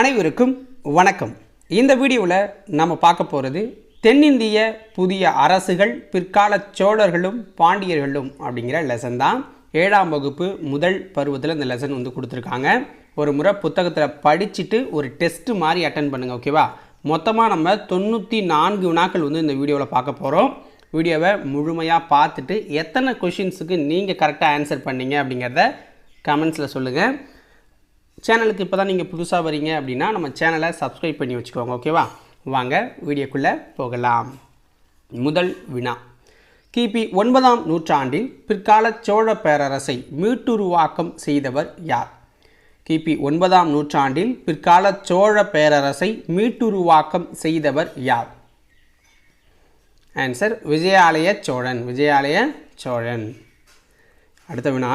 அனைவருக்கும் வணக்கம். இந்த வீடியோவில் நம்ம பார்க்க போகிறது தென்னிந்திய புதிய அரசுகள் பிற்கால சோழர்களும் பாண்டியர்களும் அப்படிங்கிற லெசன் தான். ஏழாம் வகுப்பு முதல் பருவத்தில் இந்த லெசன் வந்து கொடுத்துருக்காங்க. ஒரு முறை புத்தகத்தில் படிச்சுட்டு ஒரு டெஸ்ட்டு மாதிரி அட்டன் பண்ணுங்கள் ஓகேவா மொத்தமாக நம்ம தொண்ணூற்றி நான்கு வினாக்கள் வந்து இந்த வீடியோவில் பார்க்க போகிறோம் வீடியோவை முழுமையாக பார்த்துட்டு எத்தனை கொஷின்ஸுக்கு நீங்கள் கரெக்டாக ஆன்சர் பண்ணீங்க அப்படிங்கிறத கமெண்ட்ஸில் சொல்லுங்கள் சேனலுக்கு இப்போ தான் நீங்கள் புதுசாக வரீங்க அப்படின்னா நம்ம சேனலை சப்ஸ்கிரைப் பண்ணி வச்சுக்கோங்க ஓகேவா வாங்க வீடியோக்குள்ளே போகலாம். முதல் வினா. கிபி ஒன்பதாம் நூற்றாண்டில் பிற்கால சோழ பேரரசை மீட்டுருவாக்கம் செய்தவர் யார்? கிபி ஒன்பதாம் நூற்றாண்டில் பிற்கால சோழ பேரரசை மீட்டுருவாக்கம் செய்தவர் யார்? ஆன்சர் விஜயாலய சோழன் விஜயாலய சோழன். அடுத்த வினா.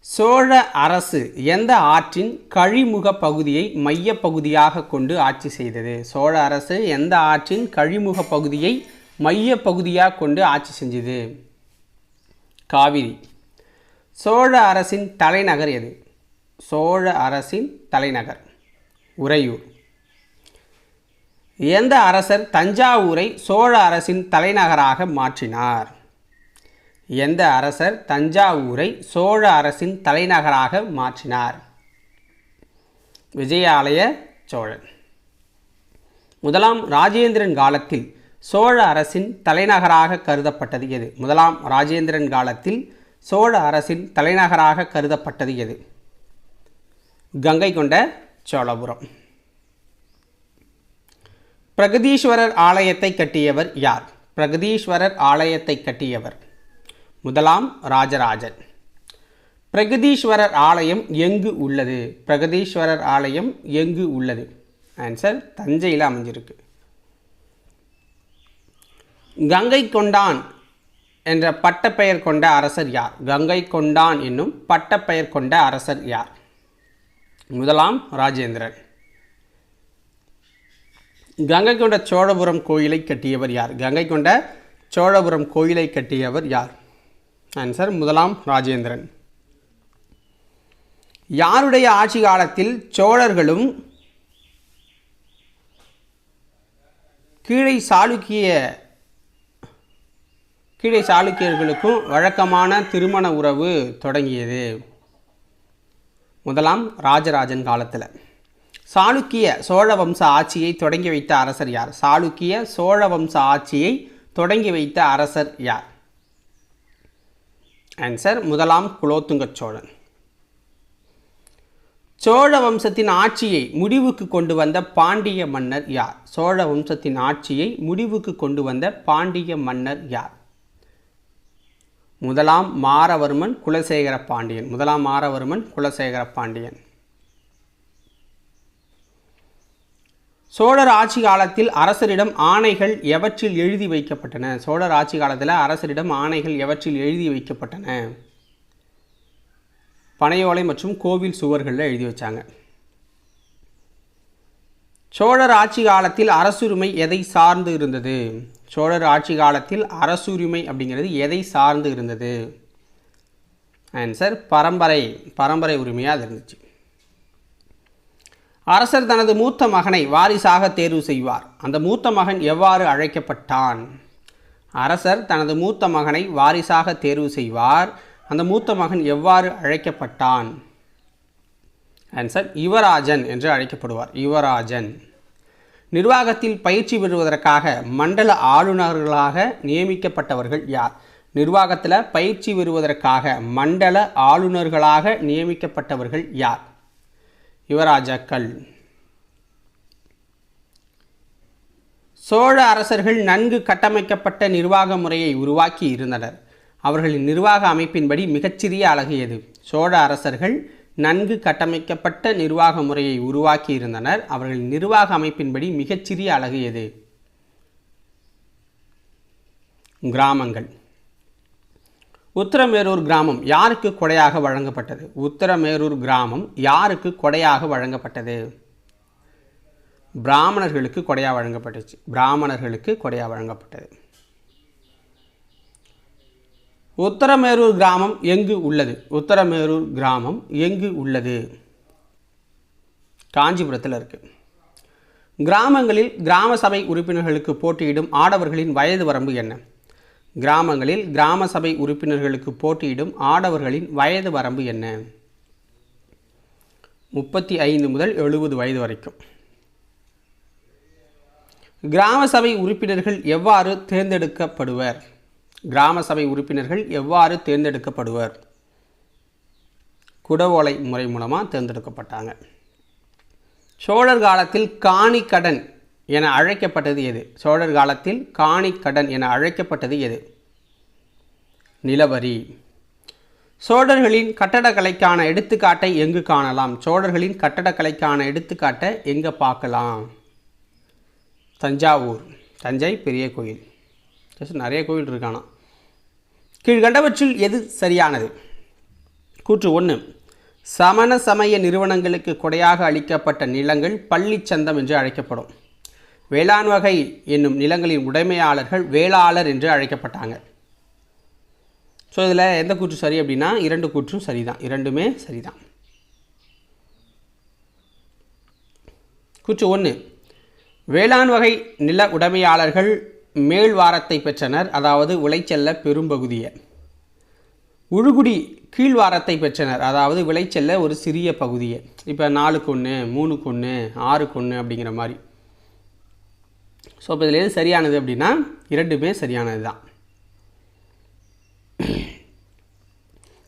சோழ அரசு எந்த ஆற்றின் கழிமுக பகுதியை மையப் பகுதியாக கொண்டு ஆட்சி செய்தது? சோழ அரசு எந்த ஆற்றின் கழிமுக பகுதியை மையப் பகுதியாக கொண்டு ஆட்சி செஞ்சது? காவிரி. சோழ அரசின் தலைநகர் எது? சோழ அரசின் தலைநகர். உறையூர். எந்த அரசர் தஞ்சாவூரை சோழ அரசின் தலைநகராக மாற்றினார்? எந்த அரசர் தஞ்சாவூரை சோழ அரசின் தலைநகராக மாற்றினார்? விஜயாலய சோழன். முதலாம் ராஜேந்திரன் காலத்தில் சோழ அரசின் தலைநகராக கருதப்பட்டது எது? முதலாம் ராஜேந்திரன் காலத்தில் சோழ அரசின் தலைநகராக கருதப்பட்டது எது? கங்கை கொண்ட சோழபுரம். பிரகதீஸ்வரர் ஆலயத்தை கட்டியவர் யார்? பிரகதீஸ்வரர் ஆலயத்தை கட்டியவர் முதலாம் ராஜராஜன். பிரகதீஸ்வரர் ஆலயம் எங்கு உள்ளது? பிரகதீஸ்வரர் ஆலயம் எங்கு உள்ளது? ஆன்சர் தஞ்சையில் அமைஞ்சிருக்கு. கங்கை கொண்டான் என்ற பட்டப்பெயர் கொண்ட அரசர் யார்? கங்கை கொண்டான் என்னும் பட்டப்பெயர் கொண்ட அரசர் யார்? முதலாம் ராஜேந்திரன். கங்கை கொண்ட சோழபுரம் கோயிலை கட்டியவர் யார்? கங்கை கொண்ட சோழபுரம் கோயிலை கட்டியவர் யார்? ஆன்சர் முதலாம் ராஜேந்திரன். யாருடைய ஆட்சி காலத்தில் சோழர்களும் கீழே சாளுக்கிய கீழே சாளுக்கியர்களுக்கும் வழக்கமான திருமண உறவு தொடங்கியது. முதலாம் ராஜராஜன் காலத்தில். சாளுக்கிய சோழ வம்ச ஆட்சியை தொடங்கி வைத்த அரசர் யார்? சாளுக்கிய சோழ வம்ச ஆட்சியை தொடங்கி வைத்த அரசர் யார்? ஆன்சர் முதலாம் குலோத்துங்க சோழன். சோழ வம்சத்தின் ஆட்சியை முடிவுக்கு கொண்டு வந்த பாண்டிய மன்னர் யார்? சோழ வம்சத்தின் ஆட்சியை முடிவுக்கு கொண்டு வந்த பாண்டிய மன்னர் யார்? முதலாம் மாரவர்மன் குலசேகர பாண்டியன். முதலாம் மாரவர்மன் குலசேகர பாண்டியன். சோழர் ஆட்சி காலத்தில் அரசரிடம் ஆணைகள் எவற்றில் எழுதி வைக்கப்பட்டன? சோழர் ஆட்சி காலத்தில் அரசரிடம் ஆணைகள் எவற்றில் எழுதி வைக்கப்பட்டன? பனையோலை மற்றும் கோவில் சுவர்களில் எழுதி வச்சாங்க. சோழர் ஆட்சி காலத்தில் அரசுரிமை எதை சார்ந்து இருந்தது? சோழர் ஆட்சி காலத்தில் அரசுரிமை அப்படிங்கிறது எதை சார்ந்து இருந்தது? ஆன்சர் பரம்பரை பரம்பரை உரிமையாக அது இருந்துச்சு. அரசர் தனது மூத்த மகனை வாரிசாக தேர்வு செய்வார். அந்த மூத்த மகன் எவ்வாறு அழைக்கப்பட்டான்? அரசர் தனது மூத்த மகனை வாரிசாக தேர்வு செய்வார். அந்த மூத்த மகன் எவ்வாறு அழைக்கப்பட்டான்? ஆன்சர் யுவராஜன் என்று அழைக்கப்படுவார். யுவராஜன். நிர்வாகத்தில் பயிற்சி பெறுவதற்காக மண்டல ஆளுநர்களாக நியமிக்கப்பட்டவர்கள் யார்? நிர்வாகத்தில் பயிற்சி பெறுவதற்காக மண்டல ஆளுநர்களாக நியமிக்கப்பட்டவர்கள் யார்? யுவராஜாக்கள். சோழ அரசர்கள் நன்கு கட்டமைக்கப்பட்ட நிர்வாக முறையை உருவாக்கி இருந்தனர். அவர்களின் நிர்வாக அமைப்பின்படி மிகச்சிறிய அழகு எது சோழ அரசர்கள் நன்கு கட்டமைக்கப்பட்ட நிர்வாக முறையை உருவாக்கி இருந்தனர். அவர்களின் நிர்வாக அமைப்பின்படி மிகச்சிறிய அழகியது. எது கிராமங்கள். உத்தரமேரூர் கிராமம் யாருக்கு கொடையாக வழங்கப்பட்டது? உத்தரமேரூர் கிராமம் யாருக்கு கொடையாக வழங்கப்பட்டது? பிராமணர்களுக்கு கொடையாக வழங்கப்பட்டுச்சு. பிராமணர்களுக்கு கொடையாக வழங்கப்பட்டது. உத்தரமேரூர் கிராமம் எங்கு உள்ளது? உத்தரமேரூர் கிராமம் எங்கு உள்ளது? காஞ்சிபுரத்தில் இருக்குது கிராமங்களில் கிராம சபை உறுப்பினர்களுக்கு போட்டியிடும் ஆடவர்களின் வயது வரம்பு என்ன? கிராமங்களில் கிராம சபை உறுப்பினர்களுக்கு போட்டியிடும் ஆடவர்களின் வயது வரம்பு என்ன? முப்பத்தி ஐந்து முதல் எழுபது வயது வரைக்கும். கிராம சபை உறுப்பினர்கள் எவ்வாறு தேர்ந்தெடுக்கப்படுவர்? கிராம சபை உறுப்பினர்கள் எவ்வாறு தேர்ந்தெடுக்கப்படுவர்? குடவோலை முறை மூலமாக தேர்ந்தெடுக்கப்பட்டாங்க. சோழர் காலத்தில் காணி கடன் என அழைக்கப்பட்டது எது? சோழர் காலத்தில் காணி கடன் என அழைக்கப்பட்டது எது? நிலவரி. சோழர்களின் கட்டடக்கலைக்கான எடுத்துக்காட்டை எங்கு காணலாம்? சோழர்களின் கட்டடக்கலைக்கான எடுத்துக்காட்டை எங்கே பார்க்கலாம்? தஞ்சாவூர். தஞ்சை பெரிய கோயில். ஜஸ்ட் நிறைய கோயில் இருக்கானா கீழ்கண்டவற்றில் எது சரியானது? கூற்று ஒன்று சமண சமய நிறுவனங்களுக்கு கொடையாக அளிக்கப்பட்ட நிலங்கள் பள்ளிச்சந்தம் என்று அழைக்கப்படும். வேளாண் வகை என்னும் நிலங்களின் உடைமையாளர்கள் வேளாளர் என்று அழைக்கப்பட்டாங்க. ஸோ இதில் எந்த கூற்று சரி அப்படின்னா இரண்டு கூற்றும் சரிதான். இரண்டுமே சரிதான். கூற்று ஒன்று வேளாண் வகை நில உடைமையாளர்கள் மேல் வாரத்தை பெற்றனர் அதாவது விளைச்சல்ல பெரும்பகுதியை உழுகுடி கீழ்வாரத்தை பெற்றனர் அதாவது விளைச்சல்ல ஒரு சிறிய பகுதியை. இப்போ நாலுக்கு ஒன்று மூணுக்கு ஒன்று ஆறுக்கு ஒன்று அப்படிங்கிற மாதிரி. ஸோ இப்போ இதில் எது சரியானது அப்படின்னா இரண்டுமே சரியானது தான்.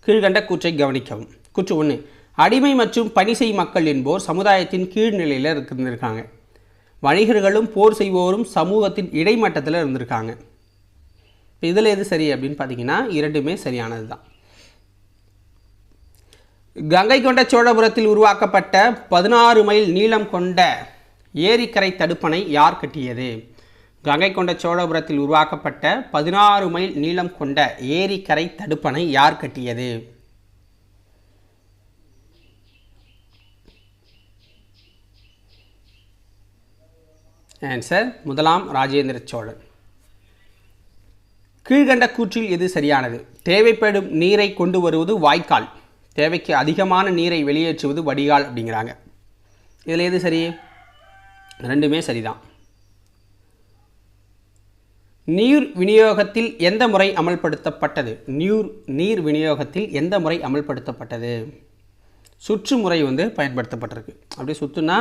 கீழ்கண்ட கூற்றை கவனிக்கவும். கூற்று ஒன்று அடிமை மற்றும் பணி செய் மக்கள் என்போர் சமுதாயத்தின் கீழ்நிலையில் இருந்திருக்காங்க. வணிகர்களும் போர் செய்வோரும் சமூகத்தின் இடைமட்டத்தில் இருந்திருக்காங்க. இப்போ இதில் எது சரி அப்படின்னு பார்த்தீங்கன்னா இரண்டுமே சரியானது தான். கங்கை கொண்ட சோழபுரத்தில் உருவாக்கப்பட்ட பதினாறு மைல் நீளம் கொண்ட ஏரிக்கரை தடுப்பணை யார் கட்டியது? கங்கை கொண்ட சோழபுரத்தில் உருவாக்கப்பட்ட பதினாறு மைல் நீளம் கொண்ட ஏரிக்கரை தடுப்பணை யார் கட்டியது? ஆன்சர் முதலாம் ராஜேந்திர சோழன். கீழ்கண்ட கூற்றில் எது சரியானது? தேவைப்படும் நீரை கொண்டு வருவது வாய்க்கால். தேவைக்கு அதிகமான நீரை வெளியேற்றுவது வடிகால் அப்படிங்கிறாங்க. இதில் எது சரி? ரெண்டுமே சரிதான். நீர் விநியோகத்தில் எந்த முறை அமல்படுத்தப்பட்டது? நீர் நீர் விநியோகத்தில் எந்த முறை அமல்படுத்தப்பட்டது? சுற்று முறை வந்து பயன்படுத்தப்பட்டிருக்கு. அப்படியே சுற்றுனா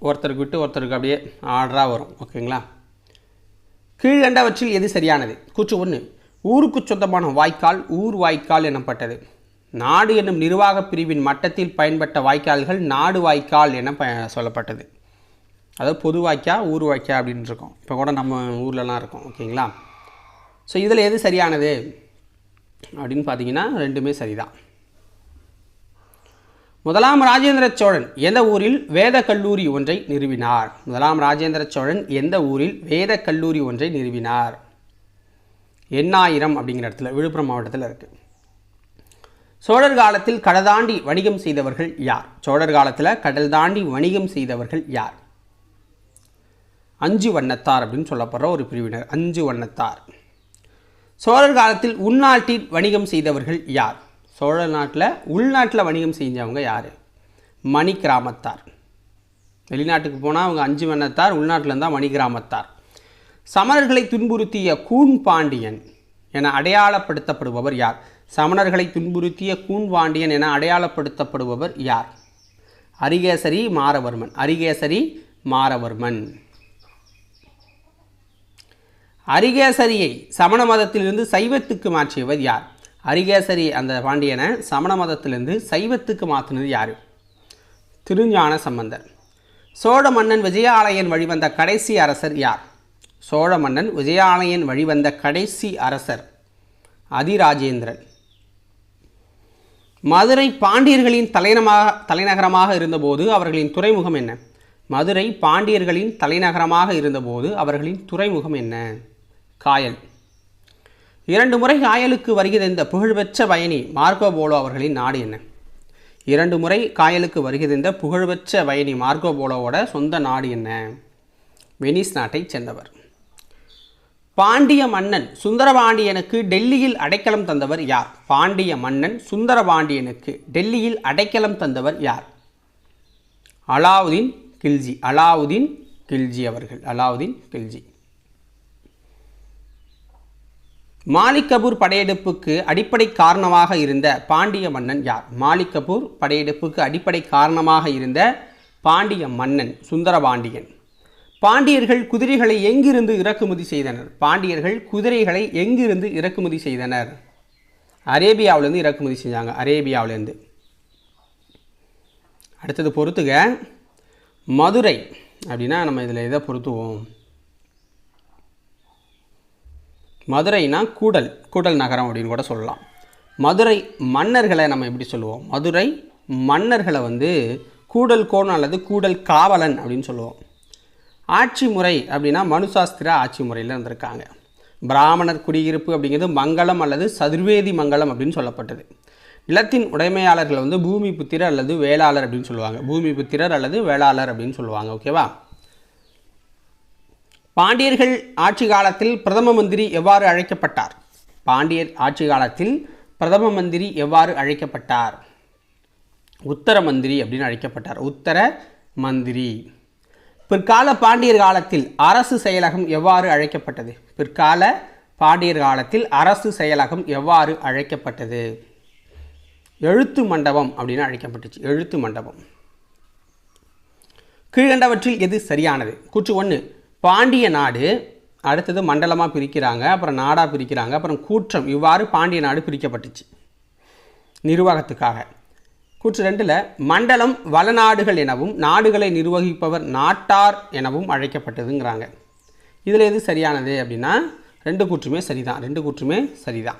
ஒருத்தருக்கு விட்டு ஒருத்தருக்கு அப்படியே ஆர்டராக வரும். ஓகேங்களா? கீழ்கண்டவற்றில் எது சரியானது? கூச்சு ஒன்று. ஊருக்கு சொந்தமான வாய்க்கால் ஊர் வாய்க்கால் எனப்பட்டது. நாடு என்னும் நிர்வாகப் பிரிவின் மட்டத்தில் பயன்பட்ட வாய்க்கால்கள் நாடு வாய்க்கால் என ப சொல்லப்பட்டது. அதாவது பொது வாய்க்கா ஊர் வாய்க்கா அப்படின்னு இருக்கோம். இப்போ கூட நம்ம ஊர்லலாம் இருக்கோம் ஓகேங்களா? ஸோ இதில் எது சரியானது? அப்படின்னு பார்த்தீங்கன்னா ரெண்டுமே சரிதான். முதலாம் ராஜேந்திர சோழன் எந்த ஊரில் வேத கல்லூரி ஒன்றை நிறுவினார்? முதலாம் ராஜேந்திர சோழன் எந்த ஊரில் வேத கல்லூரி ஒன்றை நிறுவினார்? எண்ணாயிரம் அப்படிங்கிற இடத்துல விழுப்புரம் மாவட்டத்தில் இருக்குது சோழர் காலத்தில் கடல் தாண்டி வணிகம் செய்தவர்கள் யார்? சோழர் காலத்தில் கடல் தாண்டி வணிகம் செய்தவர்கள் யார்? அஞ்சு வண்ணத்தார் அப்படின்னு சொல்லப்படுற ஒரு பிரிவினர் அஞ்சு வண்ணத்தார். சோழர் காலத்தில் உள்நாட்டில் வணிகம் செய்தவர்கள் யார்? சோழ நாட்டில் உள்நாட்டில் வணிகம் செஞ்சவங்க யார்? மணி கிராமத்தார் வெளிநாட்டுக்கு போனால் அவங்க அஞ்சு வண்ணத்தார் உள்நாட்டில் இருந்தால் மணி கிராமத்தார் சமணர்களை துன்புறுத்திய கூன் பாண்டியன் என அடையாளப்படுத்தப்படுபவர் யார்? சமணர்களை துன்புறுத்திய கூன் பாண்டியன் என அடையாளப்படுத்தப்படுபவர் யார்? அரிகேசரி மாரவர்மன். அரிகேசரி மாரவர்மன். அரிகேசரியை சமண மதத்திலிருந்து சைவத்துக்கு மாற்றியவர் யார்? அரிகேசரி அந்த பாண்டியனை சமண மதத்திலிருந்து சைவத்துக்கு மாற்றினது யார்? திருஞான சம்பந்தர். சோழ மன்னன் விஜயாலயன் வழிவந்த கடைசி அரசர் யார்? சோழ மன்னன் விஜயாலயன் வழிவந்த கடைசி அரசர் அதிராஜேந்திரன். மதுரை பாண்டியர்களின் தலைநமாக தலைநகரமாக இருந்தபோது அவர்களின் துறைமுகம் என்ன? மதுரை பாண்டியர்களின் தலைநகரமாக இருந்தபோது அவர்களின் துறைமுகம் என்ன? காயல். இரண்டு முறை காயலுக்கு வருகிற இந்த புகழ்பெற்ற பயணி மார்க்கோ போலோ அவர்களின் நாடு என்ன? இரண்டு முறை காயலுக்கு வருகிறந்த புகழ்பெற்ற பயணி மார்க்கோ போலோவோட சொந்த நாடு என்ன? வெனிஸ் நாட்டைச் சேர்ந்தவர். பாண்டிய மன்னன் சுந்தரபாண்டியனுக்கு டெல்லியில் அடைக்கலம் தந்தவர் யார்? பாண்டிய மன்னன் சுந்தரபாண்டியனுக்கு டெல்லியில் அடைக்கலம் தந்தவர் யார்? அலாவுதீன் கில்ஜி. அலாவுதீன் கில்ஜி அவர்கள். அலாவுதீன் கில்ஜி. மாலிகபூர் படையெடுப்புக்கு அடிப்படை காரணமாக இருந்த பாண்டிய மன்னன் யார்? மாலிகபூர் படையெடுப்புக்கு அடிப்படை காரணமாக இருந்த பாண்டிய மன்னன் சுந்தரபாண்டியன். பாண்டியர்கள் குதிரைகளை எங்கிருந்து இறக்குமதி செய்தனர்? பாண்டியர்கள் குதிரைகளை எங்கிருந்து இறக்குமதி செய்தனர்? அரேபியாவிலேருந்து இறக்குமதி செஞ்சாங்க. அரேபியாவிலேருந்து. அடுத்தது பொறுத்துக. மதுரை. அப்படின்னா நம்ம இதில் எதை பொருத்துவோம்? மதுரைனா கூடல் கூடல் நகரம் அப்படின்னு கூட சொல்லலாம். மதுரை மன்னர்களை நம்ம எப்படி சொல்லுவோம்? மதுரை மன்னர்களை வந்து கூடல் கோணம் அல்லது கூடல் காவலன் அப்படின்னு சொல்லுவோம். ஆட்சி முறை அப்படின்னா மனுசாஸ்திர ஆட்சி முறையில் இருந்திருக்காங்க. பிராமணர் குடியிருப்பு அப்படிங்கிறது மங்களம் அல்லது சதுர்வேதி மங்களம் அப்படின்னு சொல்லப்பட்டது. நிலத்தின் உடைமையாளர்கள் வந்து பூமி புத்திரர் அல்லது வேளாளர் அப்படின்னு சொல்லுவாங்க. பூமி புத்திரர் அல்லது வேளாளர் அப்படின்னு சொல்லுவாங்க ஓகேவா பாண்டியர்கள் ஆட்சி காலத்தில் பிரதம மந்திரி எவ்வாறு அழைக்கப்பட்டார்? பாண்டியர் ஆட்சி காலத்தில் பிரதம மந்திரி எவ்வாறு அழைக்கப்பட்டார்? உத்தர மந்திரி அப்படின்னு அழைக்கப்பட்டார். உத்தர மந்திரி. பிற்கால பாண்டியர் காலத்தில் அரசு செயலகம் எவ்வாறு அழைக்கப்பட்டது? பிற்கால பாண்டியர் காலத்தில் அரசு செயலகம் எவ்வாறு அழைக்கப்பட்டது? எழுத்து மண்டபம் அப்படின்னு அழைக்கப்பட்டுச்சு. எழுத்து மண்டபம். கீழ்கண்டவற்றில் எது சரியானது? கூற்று ஒன்று பாண்டிய நாடு அடுத்தது மண்டலமாக பிரிக்கிறாங்க அப்புறம் நாடாக பிரிக்கிறாங்க அப்புறம் கூற்றம் இவ்வாறு பாண்டிய நாடு பிரிக்கப்பட்டுச்சு. நிர்வாகத்துக்காக. கூற்று ரெண்டில் மண்டலம் வளநாடுகள் எனவும் நாடுகளை நிர்வகிப்பவர் நாட்டார் எனவும் அழைக்கப்பட்டதுங்கிறாங்க. இதில் எது சரியானது அப்படின்னா ரெண்டு கூற்றுமே சரிதான் ரெண்டு கூற்றுமே சரிதான்.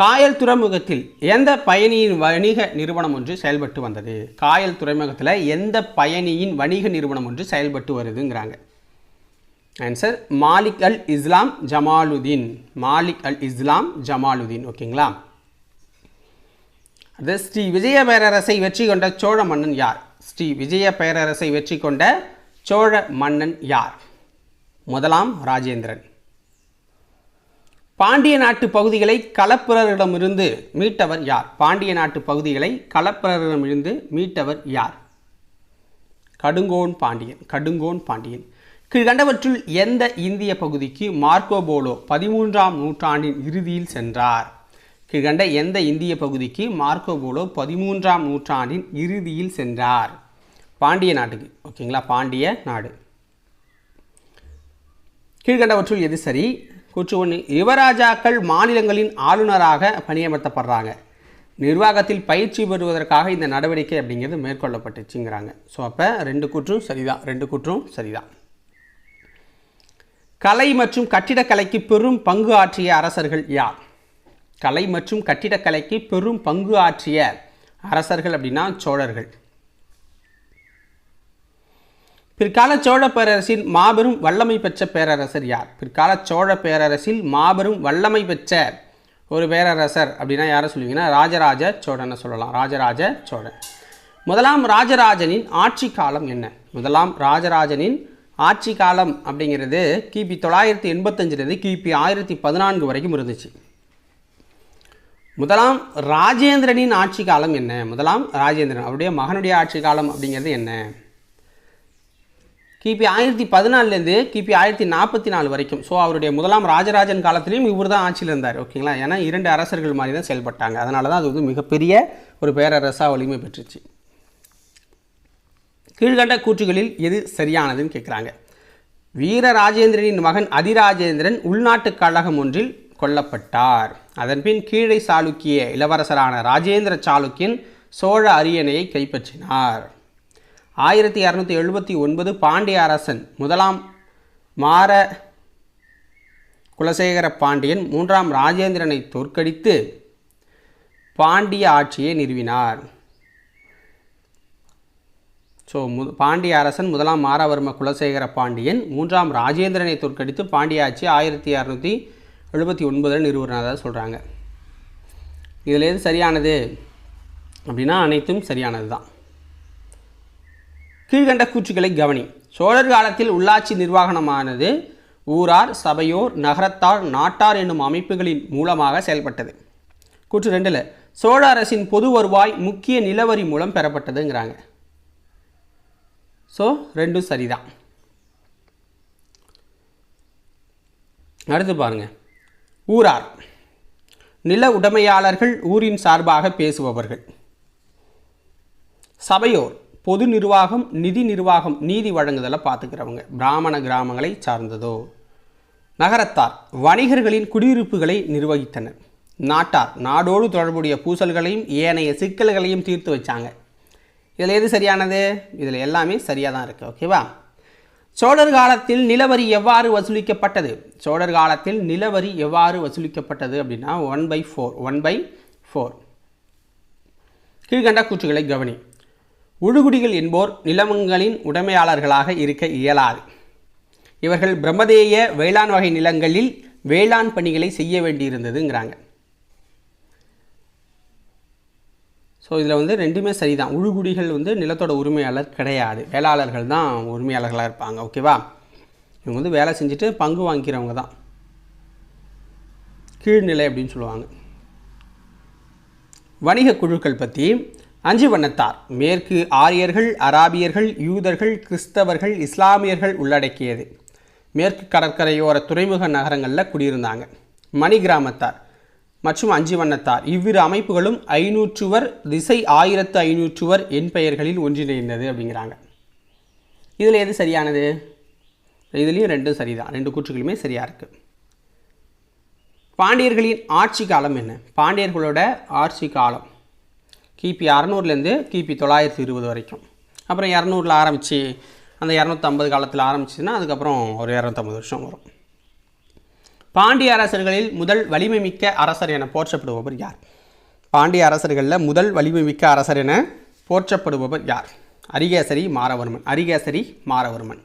காயல் துறைமுகத்தில் எந்த பயணியின் வணிக நிறுவனம் ஒன்று செயல்பட்டு வந்தது? காயல் துறைமுகத்தில் எந்த பயணியின் வணிக நிறுவனம் ஒன்று செயல்பட்டு வருதுங்கிறாங்க. ஆன்சர் மாலிக் அல் இஸ்லாம் ஜமாலுதீன். மாலிக் அல் இஸ்லாம் ஜமாலுதீன் ஓகேங்களா? அது ஸ்ரீ விஜய பேரரசை வெற்றி கொண்ட சோழ மன்னன் யார்? ஸ்ரீ விஜய பேரரசை வெற்றி கொண்ட சோழ மன்னன் யார்? முதலாம் ராஜேந்திரன். பாண்டிய நாட்டு பகுதிகளை களப்பிரரிடமிருந்து மீட்டவர் யார்? பாண்டிய நாட்டு பகுதிகளை களப்பிரரிடமிருந்து மீட்டவர் யார்? கடுங்கோன் பாண்டியன் கடுங்கோன் பாண்டியன். கீழ்கண்டவற்றுள் எந்த இந்திய பகுதிக்கு மார்க்கோ போலோ பதிமூன்றாம் நூற்றாண்டின் இறுதியில் சென்றார்? கீழ்கண்ட எந்த இந்திய பகுதிக்கு மார்க்கோபோலோ பதிமூன்றாம் நூற்றாண்டின் இறுதியில் சென்றார். பாண்டிய நாட்டுக்கு ஓகேங்களா? பாண்டிய நாடு. கீழ்கண்டவற்றுள் எது சரி? கூற்று ஒன்று யுவராஜாக்கள் மாநிலங்களின் ஆளுநராக பணியமர்த்தப்படுறாங்க. நிர்வாகத்தில் பயிற்சி பெறுவதற்காக இந்த நடவடிக்கை அப்படிங்கிறது மேற்கொள்ளப்பட்டுச்சுங்கிறாங்க. ஸோ அப்போ ரெண்டு கூற்றும் சரிதான். ரெண்டு கூற்றும் சரிதான். கலை மற்றும் கட்டிடக்கலைக்கு பெரும் பங்கு ஆற்றிய அரசர்கள் யார்? கலை மற்றும் கட்டிடக்கலைக்கு பெரும் பங்கு ஆற்றிய அரசர்கள் அப்படின்னா சோழர்கள். பிற்கால சோழ பேரரசின் மாபெரும் வல்லமை பெற்ற பேரரசர் யார்? பிற்கால சோழ பேரரசில் மாபெரும் வல்லமை பெற்ற ஒரு பேரரசர் அப்படின்னா யாரை சொல்லுவீங்கன்னா ராஜராஜ சோழனை சொல்லலாம். ராஜராஜ சோழன். முதலாம் ராஜராஜனின் ஆட்சி காலம் என்ன? முதலாம் ராஜராஜனின் ஆட்சி காலம் அப்படிங்கிறது கிபி தொள்ளாயிரத்தி எண்பத்தஞ்சிலேருந்து கிபி ஆயிரத்தி பதினான்கு வரைக்கும் இருந்துச்சு. முதலாம் ராஜேந்திரனின் ஆட்சி காலம் என்ன? முதலாம் ராஜேந்திரன். அவருடைய மகனுடைய ஆட்சி காலம் அப்படிங்கிறது என்ன? கிபி ஆயிரத்தி பதினாலுலேருந்து கிபி ஆயிரத்தி நாற்பத்தி நாலு வரைக்கும். ஸோ அவருடைய முதலாம் ராஜராஜன் காலத்திலையும் இவர் தான் ஆட்சியில் இருந்தார். ஓகேங்களா ஏன்னா இரண்டு அரசர்கள் மாதிரி தான் செயல்பட்டாங்க. அதனால தான் அது வந்து மிகப்பெரிய ஒரு பேரரசாக வலிமை பெற்றுச்சு. கீழ்கண்ட கூற்றுகளில் எது சரியானதுன்னு கேட்குறாங்க வீர ராஜேந்திரனின் மகன் அதிராஜேந்திரன் உள்நாட்டு கழகம் ஒன்றில் கொல்லப்பட்டார். அதன்பின் கீழே சாளுக்கிய இளவரசரான ராஜேந்திர சாளுக்கியன் சோழ அரியணையை கைப்பற்றினார். ஆயிரத்தி இரநூத்தி எழுபத்தி ஒன்பது பாண்டிய அரசன் முதலாம் மார குலசேகர பாண்டியன் மூன்றாம் ராஜேந்திரனை தோற்கடித்து பாண்டிய ஆட்சியை நிறுவினார். ஸோ மு பாண்டிய அரசன் முதலாம் மாரவர்ம குலசேகர பாண்டியன் மூன்றாம் ராஜேந்திரனை தோற்கடித்து பாண்டிய ஆட்சி ஆயிரத்தி இரநூத்தி எழுபத்தி ஒன்பதில் நிறுவனதாக சொல்கிறாங்க இதில் எது சரியானது? அப்படின்னா அனைத்தும் சரியானது தான் கீழ்கண்ட கூற்றுகளை கவனி. சோழர் காலத்தில் உள்ளாட்சி நிர்வாகமானது ஊரார் சபையோர் நகரத்தார் நாட்டார் என்னும் அமைப்புகளின் மூலமாக செயல்பட்டது. கூற்று ரெண்டில் சோழ அரசின் பொது வருவாய் முக்கிய நிலவரி மூலம் பெறப்பட்டதுங்கிறாங்க. ஸோ ரெண்டும் சரிதான். அடுத்து பாருங்கள் ஊரார். நில உடைமையாளர்கள் ஊரின் சார்பாக பேசுபவர்கள். சபையோர் பொது நிர்வாகம் நிதி நிர்வாகம் நீதி வழங்குதலை பார்த்துக்கிறவங்க. பிராமண கிராமங்களை சார்ந்ததோ. நகரத்தார் வணிகர்களின் குடியிருப்புகளை நிர்வகித்தனர். நாட்டார் நாடோடு தொடர்புடைய பூசல்களையும் ஏனைய சிக்கல்களையும் தீர்த்து வச்சாங்க. இதில் எது சரியானது? இதில் எல்லாமே சரியாக தான் இருக்குது ஓகேவா? சோழர் காலத்தில் நிலவரி எவ்வாறு வசூலிக்கப்பட்டது? சோழர் காலத்தில் நிலவரி எவ்வாறு வசூலிக்கப்பட்டது அப்படின்னா one by four one by four கீழ்கண்ட கூற்றுகளை கவனி. உழுகுடிகள் என்போர் நிலமங்களின் உடைமையாளர்களாக இருக்க இயலாது. இவர்கள் பிரம்மதேய வேளாண் வகை நிலங்களில் வேளாண் பணிகளை செய்ய வேண்டியிருந்ததுங்கிறாங்க. ஸோ இதில் வந்து ரெண்டுமே சரிதான். உழுகுடிகள் வந்து நிலத்தோட உரிமையாளர் கிடையாது. வேளாளர்கள் தான் உரிமையாளர்களாக இருப்பாங்க. ஓகேவா இவங்க வந்து வேலை செஞ்சுட்டு பங்கு வாங்கிக்கிறவங்க தான். கீழ்நிலை அப்படின்னு சொல்லுவாங்க. வணிக குழுக்கள் பற்றி அஞ்சு வண்ணத்தார் மேற்கு ஆரியர்கள் அராபியர்கள் யூதர்கள் கிறிஸ்தவர்கள் இஸ்லாமியர்கள் உள்ளடக்கியது. மேற்கு கடற்கரையோர துறைமுக நகரங்களில் குடியிருந்தாங்க. மணி கிராமத்தார் மற்றும் அஞ்சு வண்ணத்தார் இவ்விரு அமைப்புகளும் ஐநூற்றுவர் திசை ஆயிரத்து ஐநூற்றுவர் என் பெயர்களில் ஒன்றிணைந்தது அப்படிங்கிறாங்க. இதில் எது சரியானது? இதுலேயும் ரெண்டும் சரிதான். ரெண்டு கூற்றுகளுமே சரியாக இருக்குது பாண்டியர்களின் ஆட்சி காலம் என்ன? பாண்டியர்களோட ஆட்சி காலம் கிபி அறநூறுலேருந்து கிபி தொள்ளாயிரத்தி இருபது வரைக்கும். அப்புறம் இரநூறுல ஆரம்பித்து அந்த இரநூத்தம்பது காலத்தில் ஆரம்பிச்சுன்னா அதுக்கப்புறம் ஒரு இரநூத்தம்பது வருஷம் வரும். பாண்டிய அரசர்களில் முதல் வலிமை மிக்க அரசர் என போற்றப்படுபவர் யார்? பாண்டிய அரசர்களில் முதல் வலிமை மிக்க அரசர் என போற்றப்படுபவர் யார்? அரிகேசரி மாரவர்மன். அரிகேசரி மாரவர்மன்.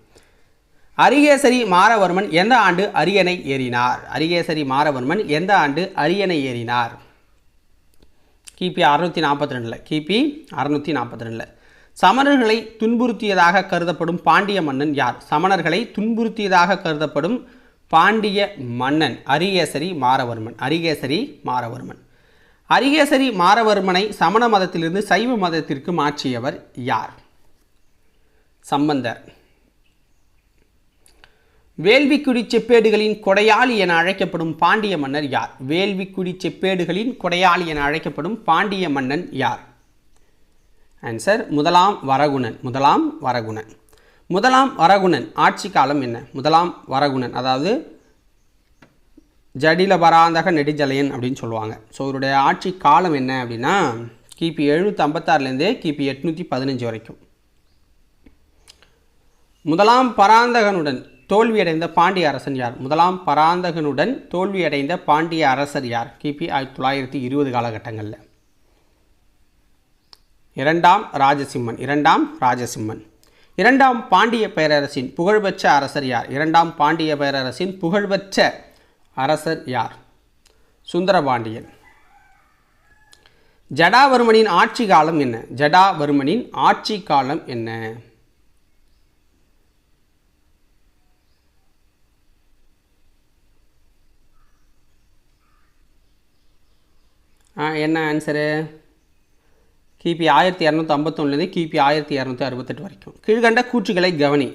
அரிகேசரி மாரவர்மன் எந்த ஆண்டு அரியணை ஏறினார்? அரிகேசரி மாரவர்மன் எந்த ஆண்டு அரியணை ஏறினார்? கிபி அறுநூற்றி நாற்பத்தி ரெண்டில் கிபி அறுநூற்றி நாற்பத்தி ரெண்டில் சமணர்களை துன்புறுத்தியதாக கருதப்படும் பாண்டிய மன்னன் யார்? சமணர்களை துன்புறுத்தியதாக கருதப்படும் பாண்டிய மன்னன் அரிகேசரி மாரவர்மன் அரிகேசரி மாரவர்மன். அரிகேசரி மாரவர்மனை சமண மதத்திலிருந்து சைவ மதத்திற்கு மாற்றியவர் யார்? சம்பந்தர். வேள்விக்குடி செப்பேடுகளின் கொடையாளி என அழைக்கப்படும் பாண்டிய மன்னர் யார்? வேள்விக்குடி செப்பேடுகளின் கொடையாளி என அழைக்கப்படும் பாண்டிய மன்னன் யார்? ஆன்சர் முதலாம் வரகுணன் முதலாம் வரகுணன். முதலாம் வரகுணன் ஆட்சி காலம் என்ன? முதலாம் வரகுணன் அதாவது ஜடில பராந்தக நெடுஞ்சலையன் அப்படின்னு சொல்லுவாங்க. ஸோ இவருடைய ஆட்சி காலம் என்ன அப்படின்னா கிபி எழுநூற்றி ஐம்பத்தாறுலேருந்து கிபி எட்நூற்றி பதினஞ்சு வரைக்கும். முதலாம் பராந்தகனுடன் தோல்வியடைந்த பாண்டிய அரசன் யார்? முதலாம் பராந்தகனுடன் தோல்வியடைந்த பாண்டிய அரசர் யார்? கிபி ஆயிரத்தி தொள்ளாயிரத்தி இருபது காலகட்டங்களில். இரண்டாம் ராஜசிம்மன் இரண்டாம் ராஜசிம்மன். இரண்டாம் பாண்டிய பேரரசின் புகழ்பெற்ற அரசர் யார்? இரண்டாம் பாண்டிய பேரரசின் புகழ்பெற்ற அரசர் யார்? சுந்தரபாண்டியன். ஜடாவர்மனின் ஆட்சி காலம் என்ன? ஜடாவர்மனின் ஆட்சி காலம் என்ன? ஆ, என்ன ஆன்சரு கிபி ஆயிரத்தி இரநூத்தி ஐம்பத்தொன்னுலேருந்து கிபி ஆயிரத்தி இரநூத்தி அறுபத்தெட்டு வரைக்கும். கீழ்கண்ட கூற்றுகளை கவனி.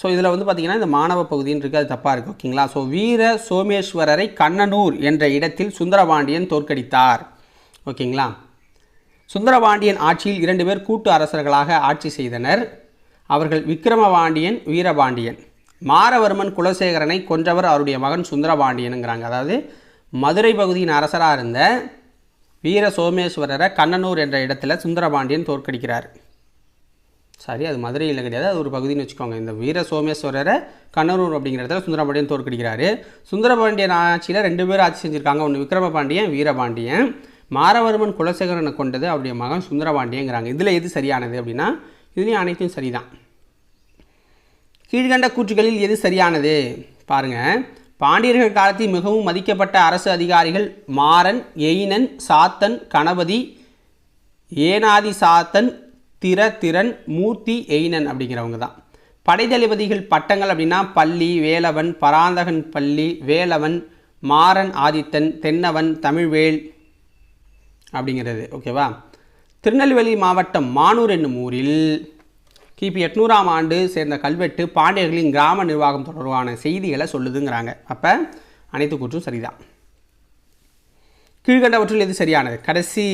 ஸோ இதில் வந்து பார்த்திங்கன்னா இந்த மாணவ பகுதின்னு இருக்குது அது தப்பாக இருக்குது ஓகேங்களா ஸோ வீர சோமேஸ்வரரை கண்ணனூர் என்ற இடத்தில் சுந்தரபாண்டியன் தோற்கடித்தார் ஓகேங்களா சுந்தரபாண்டியன் ஆட்சியில் இரண்டு பேர் கூட்டு அரசர்களாக ஆட்சி செய்தனர். அவர்கள் விக்கிரமபாண்டியன் வீரபாண்டியன். மாரவர்மன் குலசேகரனை கொன்றவர் அவருடைய மகன் சுந்தரபாண்டியனுங்கிறாங்க அதாவது மதுரை பகுதியின் அரசராக இருந்த வீர சோமேஸ்வரரை கண்ணனூர் என்ற இடத்துல சுந்தரபாண்டியன் தோற்கடிக்கிறார். சரி அது மதுரையில் கிடையாது. அது ஒரு பகுதின்னு வச்சுக்கோங்க. இந்த வீர சோமேஸ்வரரை கண்ணனூர் அப்படிங்கிற இடத்துல சுந்தரபாண்டியன் தோற்கடிக்கிறாரு. சுந்தரபாண்டியன் ஆட்சியில் ரெண்டு பேரும் ஆட்சி செஞ்சுருக்காங்க. ஒன்று விக்ரமபாண்டியன் வீரபாண்டியன். மாரவர்மன் குலசேகரனை கொண்டது அவருடைய மகன் சுந்தரபாண்டியங்கிறாங்க இதில் எது சரியானது அப்படின்னா இதுலேயும் அனைத்தும் சரிதான். கீழ்கண்ட கூற்றுகளில் எது சரியானது? பாருங்க. பாண்டியர்கள் காலத்தில் மிகவும் மதிக்கப்பட்ட அரசு அதிகாரிகள் மாறன் எயினன் சாத்தன் கணபதி ஏனாதி சாத்தன் திரதிரன் மூர்த்தி எயினன் அப்படிங்கிறவங்க தான். படைதளபதிகள் பட்டங்கள் அப்படின்னா பள்ளி வேலவன் பராந்தகன் பள்ளி வேலவன் மாறன் ஆதித்தன் தென்னவன் தமிழ்வேல் அப்படிங்கிறது. ஓகேவா? திருநெல்வேலி மாவட்டம் மானூர் என்னும் ஊரில் கிபி எட்நூறாம் ஆண்டு சேர்ந்த கல்வெட்டு பாண்டியர்களின் கிராம நிர்வாகம் தொடர்பான செய்திகளை சொல்லுதுங்கிறாங்க. அப்போ அனைத்து கூற்றும் சரிதான். கீழ்கண்டவற்றில் எது சரியானது? கடைசி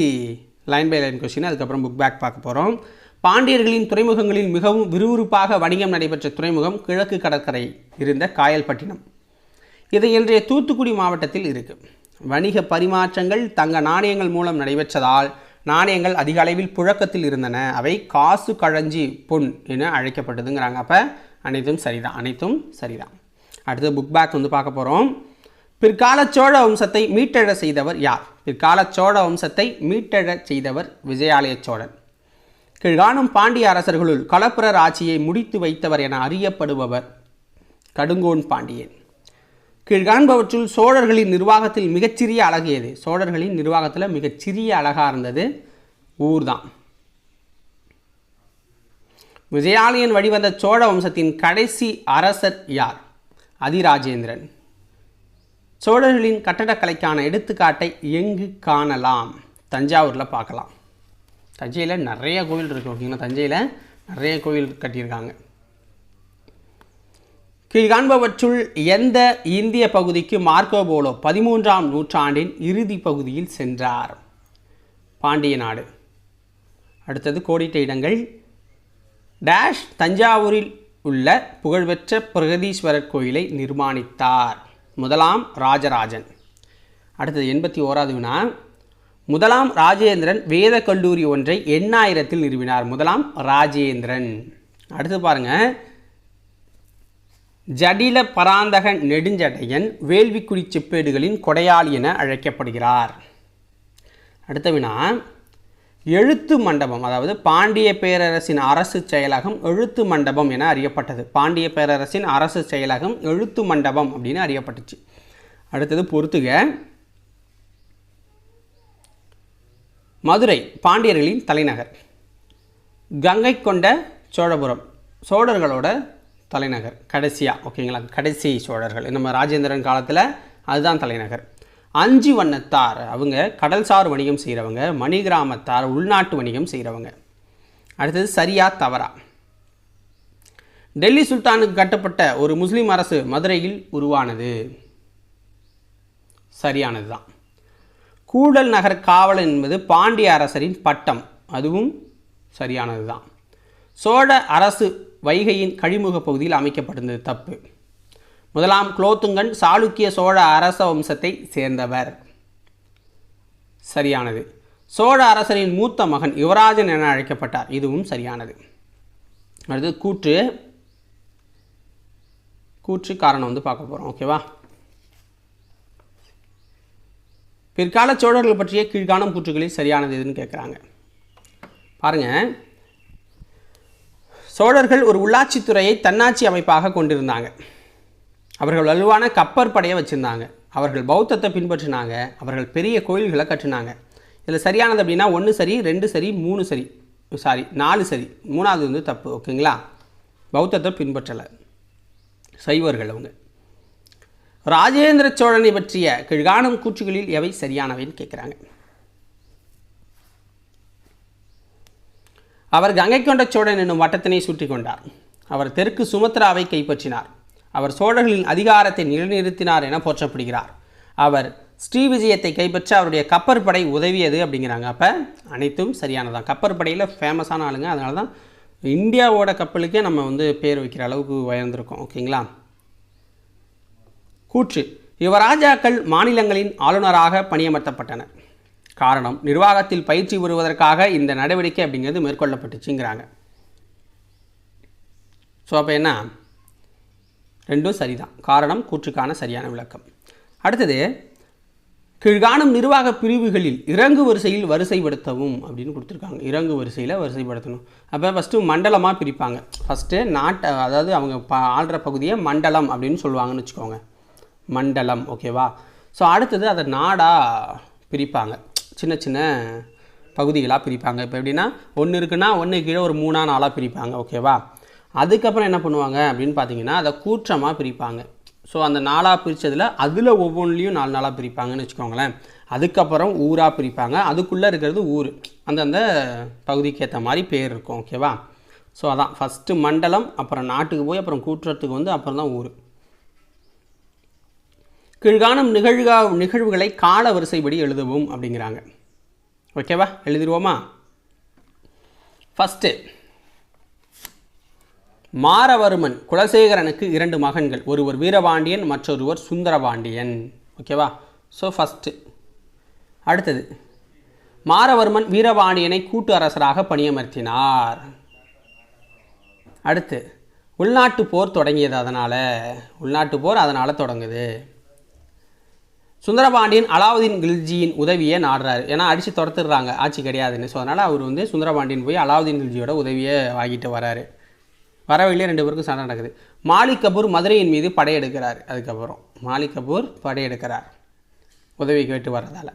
லைன் பை லைன் கொஸ்டின் அதுக்கப்புறம் புக் பேக் பார்க்க போகிறோம் பாண்டியர்களின் துறைமுகங்களில் மிகவும் விறுவிறுப்பாக வணிகம் நடைபெற்ற துறைமுகம் கிழக்கு கடற்கரை இருந்த காயல்பட்டினம். இது இன்றைய தூத்துக்குடி மாவட்டத்தில் இருக்குது வணிக பரிமாற்றங்கள் தங்க நாணயங்கள் மூலம் நடைபெற்றதால் நாணயங்கள் அதிக அளவில் புழக்கத்தில் இருந்தன. அவை காசு கழஞ்சி பொன் என அழைக்கப்பட்டதுங்கிறாங்க அப்போ அனைத்தும் சரிதான். அனைத்தும் சரிதான். அடுத்து புக் பேக் வந்து பார்க்க போகிறோம் பிற்கால சோழ வம்சத்தை மீட்டழ செய்தவர் யார்? பிற்கால சோழ வம்சத்தை மீட்டழ செய்தவர் விஜயாலய சோழன். கீழ்காணும் பாண்டிய அரசர்களுள் களப்பிரர் ஆட்சியை முடித்து வைத்தவர் என அறியப்படுபவர் கடுங்கோன் பாண்டியன். கீழ்காண்பவற்றுள் சோழர்களின் நிர்வாகத்தில் மிகச்சிறிய அழகு எது? சோழர்களின் நிர்வாகத்தில் மிகச்சிறிய அழகாக இருந்தது ஊர் தான் விஜயாலயன் வழிவந்த சோழ வம்சத்தின் கடைசி அரசர் யார்? அதிராஜேந்திரன். சோழர்களின் கட்டடக்கலைக்கான எடுத்துக்காட்டை எங்கு காணலாம்? தஞ்சாவூரில் பார்க்கலாம். தஞ்சையில் நிறைய கோவில் இருக்குது ஓகேங்களா? தஞ்சையில் நிறைய கோவில் கட்டியிருக்காங்க. கீழ்காண்பவற்றுள் எந்த இந்திய பகுதிக்கு மார்க்கோ போலோ பதிமூன்றாம் நூற்றாண்டின் இறுதி பகுதியில் சென்றார். பாண்டிய நாடு. அடுத்தது கோடிட்ட இடங்கள். டேஷ் தஞ்சாவூரில் உள்ள புகழ்பெற்ற பிரகதீஸ்வரர் கோயிலை நிர்மாணித்தார் முதலாம் ராஜராஜன். அடுத்தது எண்பத்தி ஓராவது வினா. முதலாம் ராஜேந்திரன் வேத கல்லூரி ஒன்றை எண்ணாயிரத்தில் நிறுவினார் முதலாம் ராஜேந்திரன். அடுத்து பாருங்க. ஜடில பராந்தக நெடுஞ்சடையன் வேள்விக்குடி செப்பேடுகளின் கொடையாளி என அழைக்கப்படுகிறார். அடுத்த வினா எழுத்து மண்டபம் அதாவது பாண்டிய பேரரசின் அரசு செயலகம் எழுத்து மண்டபம் என அறியப்பட்டது. பாண்டிய பேரரசின் அரசு செயலகம் எழுத்து மண்டபம் அப்படின்னு அறியப்பட்டுச்சு. அடுத்தது பொறுத்துக. மதுரை பாண்டியர்களின் தலைநகர். கங்கை கொண்ட சோழபுரம் சோழர்களோட தலைநகர். கடைசியாக ஓகேங்களா? கடைசி சோழர்கள். நம்ம ராஜேந்திரன் காலத்தில் அதுதான் தலைநகர். அஞ்சு வண்ணத்தார். அவங்க கடல்சார் வணிகம் செய்கிறவங்க மணி கிராமத்தார் உள்நாட்டு வணிகம் செய்கிறவங்க அடுத்தது சரியா தவறா. டெல்லி சுல்தானுக்கு கட்டப்பட்ட ஒரு முஸ்லீம் அரசு மதுரையில் உருவானது. சரியானது தான் கூடல் நகர் காவல் என்பது பாண்டிய அரசரின் பட்டம். அதுவும் சரியானது தான் சோழ அரசு வைகையின் கழிமுக பகுதியில் அமைக்கப்பட்டிருந்தது தப்பு. முதலாம் குலோத்துங்கன் சாளுக்கிய சோழ அரச வம்சத்தை சேர்ந்தவர். சரியானது. சோழ அரசரின் மூத்த மகன் யுவராஜன் என அழைக்கப்பட்டார். இதுவும் சரியானது. அடுத்து கூற்று. கூற்று காரணம் வந்து பார்க்க போகிறோம் ஓகேவா பிற்கால சோழர்கள் பற்றிய கீழ்காணும் கூற்றுகளில் சரியானது எதுன்னு கேட்குறாங்க பாருங்கள் சோழர்கள் ஒரு உள்ளாட்சித்துறையை தன்னாட்சி அமைப்பாக கொண்டிருந்தாங்க. அவர்கள் வலுவான கப்பற்படையை வச்சுருந்தாங்க. அவர்கள் பௌத்தத்தை பின்பற்றினாங்க. அவர்கள் பெரிய கோயில்களை கட்டினாங்க. இதில் சரியானது அப்படின்னா ஒன்று சரி ரெண்டு சரி மூணு சரி. சாரி நாலு சரி. மூணாவது வந்து தப்பு ஓகேங்களா? பௌத்தத்தை பின்பற்றலை. சைவர்கள் அவங்க. ராஜேந்திர சோழனை பற்றிய கீழ்காணும் கூற்றுகளில் எவை சரியானவைன்னு கேட்குறாங்க அவர் கங்கை கொண்ட சோழன் என்னும் வட்டத்தினை சுற்றி கொண்டார். அவர் தெற்கு சுமத்ராவை கைப்பற்றினார். அவர் சோழர்களின் அதிகாரத்தை நிலைநிறுத்தினார் என போற்றப்படுகிறார். அவர் ஸ்ரீ விஜயத்தை கைப்பற்ற அவருடைய கப்பற்படை உதவியது அப்படிங்கிறாங்க. அப்போ அனைத்தும் சரியானதான் கப்பற்படையில் ஃபேமஸான ஆளுங்க. அதனால தான் இந்தியாவோட கப்பலுக்கே நம்ம வந்து பேர் வைக்கிற அளவுக்கு உயர்ந்திருக்கோம். ஓகேங்களா? கூற்று. யுவராஜாக்கள் மாநிலங்களின் ஆளுநராக பணியமர்த்தப்பட்டனர். காரணம் நிர்வாகத்தில் பயிற்சி பெறுவதற்காக இந்த நடவடிக்கை அப்படிங்கிறது மேற்கொள்ளப்பட்டுச்சுங்கிறாங்க. ஸோ அப்போ என்ன? ரெண்டும் சரிதான். காரணம் கூற்றுக்கான சரியான விளக்கம். அடுத்தது கீழ்காணும் நிர்வாக பிரிவுகளில் இறங்கு வரிசையில் வரிசைப்படுத்தவும் அப்படின்னு கொடுத்துருக்காங்க. இறங்கு வரிசையில் வரிசைப்படுத்தணும். அப்போ ஃபஸ்ட்டு மண்டலமாக பிரிப்பாங்க. ஃபஸ்ட்டு நாட்டை அதாவது அவங்க ப ஆள்ற பகுதியை மண்டலம் அப்படின்னு சொல்லுவாங்கன்னு வச்சுக்கோங்க. மண்டலம் ஓகேவா ஸோ அடுத்தது அதை நாடாக பிரிப்பாங்க. சின்ன சின்ன பகுதிகளாக பிரிப்பாங்க. இப்போ எப்படின்னா ஒன்று இருக்குன்னா ஒன்று கீழே ஒரு மூணா நாளாக பிரிப்பாங்க. ஓகேவா அதுக்கப்புறம் என்ன பண்ணுவாங்க அப்படின்னு பார்த்தீங்கன்னா அதை கூற்றமாக பிரிப்பாங்க. ஸோ அந்த நாளாக பிரித்ததில் அதில் ஒவ்வொன்றிலையும் நாலு நாளாக பிரிப்பாங்கன்னு வச்சுக்கோங்களேன். அதுக்கப்புறம் ஊராக பிரிப்பாங்க. அதுக்குள்ளே இருக்கிறது ஊர். அந்தந்த பகுதிக்கு ஏற்ற மாதிரி பேர் இருக்கும். ஓகேவா ஸோ அதான். ஃபஸ்ட்டு மண்டலம் அப்புறம் நாட்டுக்கு போய் அப்புறம் கூற்றத்துக்கு வந்து அப்புறம் தான் ஊர். கீழ்காணும் நிகழ்கா நிகழ்வுகளை கால வரிசைப்படி எழுதவும் அப்படிங்கிறாங்க. ஓகேவா எழுதிடுவோமா? ஃபஸ்ட்டு மாரவர்மன் குலசேகரனுக்கு இரண்டு மகன்கள். ஒருவர் வீரபாண்டியன் மற்றொருவர் சுந்தரபாண்டியன். ஓகேவா ஸோ ஃபஸ்ட்டு அடுத்தது மாரவர்மன் வீரபாண்டியனை கூட்டு அரசராக பணியமர்த்தினார். அடுத்து உள்நாட்டு போர் தொடங்கியது அதனால். உள்நாட்டு போர் அதனால் தொடங்குது. சுந்தரபாண்டியன் அலாவுதீன் கில்ஜியின் உதவியை நாடுறாரு. ஏன்னா அடித்து துரத்துடுறாங்க. ஆட்சி கிடையாதுன்னு. ஸோ அதனால் அவர் வந்து சுந்தரபாண்டியன் போய் அலாவுதீன் கில்ஜியோட உதவியை வாங்கிட்டு வராரு. வர வழியிலே ரெண்டு பேருக்கும் சண்டை நடக்குது. மாலிக் கபூர் மதுரையின் மீது படையெடுக்கிறார் அதுக்கப்புறம் மாலிக் கபூர் படையெடுக்கிறார் உதவி கேட்டு வர்றதால.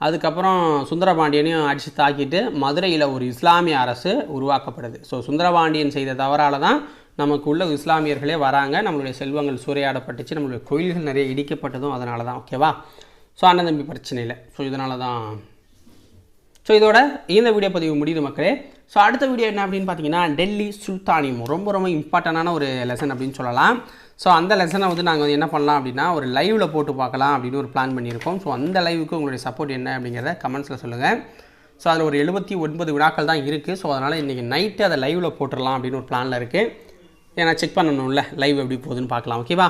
அதுக்கப்புறம் சுந்தரபாண்டியனையும் அடித்து தாக்கிட்டு மதுரையில் ஒரு இஸ்லாமிய அரசு உருவாக்கப்படுது. ஸோ சுந்தரபாண்டியன் செய்த தவறால் தான் நமக்கு உள்ள இஸ்லாமியர்களே வராங்க நம்மளுடைய செல்வங்கள் சூறையாடப்பட்டுச்சு நம்மளுடைய கோயில்கள் நிறைய இடிக்கப்பட்டதும் அதனால தான் ஓகேவா ஸோ அண்ணன் தம்பி பிரச்சனை இல்லை ஸோ இதனால தான் ஸோ இதோட இந்த வீடியோ பதிவு முடியுது மக்களே. ஸோ அடுத்த வீடியோ என்ன அப்படின்னு பார்த்தீங்கன்னா டெல்லி சுல்தானியம். ரொம்ப ரொம்ப இம்பார்ட்டண்டான ஒரு லெசன் அப்படின்னு சொல்லலாம். ஸோ அந்த லெசனை வந்து நாங்கள் வந்து என்ன பண்ணலாம் அப்படின்னா ஒரு லைவில் போட்டு பார்க்கலாம் அப்படின்னு ஒரு பிளான் பண்ணியிருக்கோம். ஸோ அந்த லைவுக்கு உங்களுடைய சப்போர்ட் என்ன அப்படிங்கிறத கமெண்ட்ஸில் சொல்லுங்கள் ஸோ அதில் ஒரு எழுபத்தி ஒன்பது வினாக்கள் தான் இருக்குது ஸோ அதனால் இன்றைக்கி நைட்டு அதை லைவில் போட்டுடலாம் அப்படின்னு ஒரு பிளானில் இருக்குது ஏன்னா செக் பண்ணணும்ல லைவ் எப்படி போகுதுன்னு பார்க்கலாம் ஓகேவா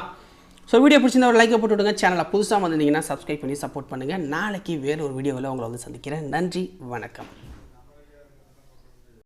ஸோ வீடியோ பிடிச்சிருந்தா ஒரு லைக்கை போட்டு விடுங்க சேனலை புதுசாக வந்திருந்தீங்கன்னா சப்ஸ்கிரைப் பண்ணி சப்போர்ட் பண்ணுங்கள் நாளைக்கு வேறு ஒரு வீடியோவில் உங்களை வந்து சந்திக்கிறேன். நன்றி வணக்கம்.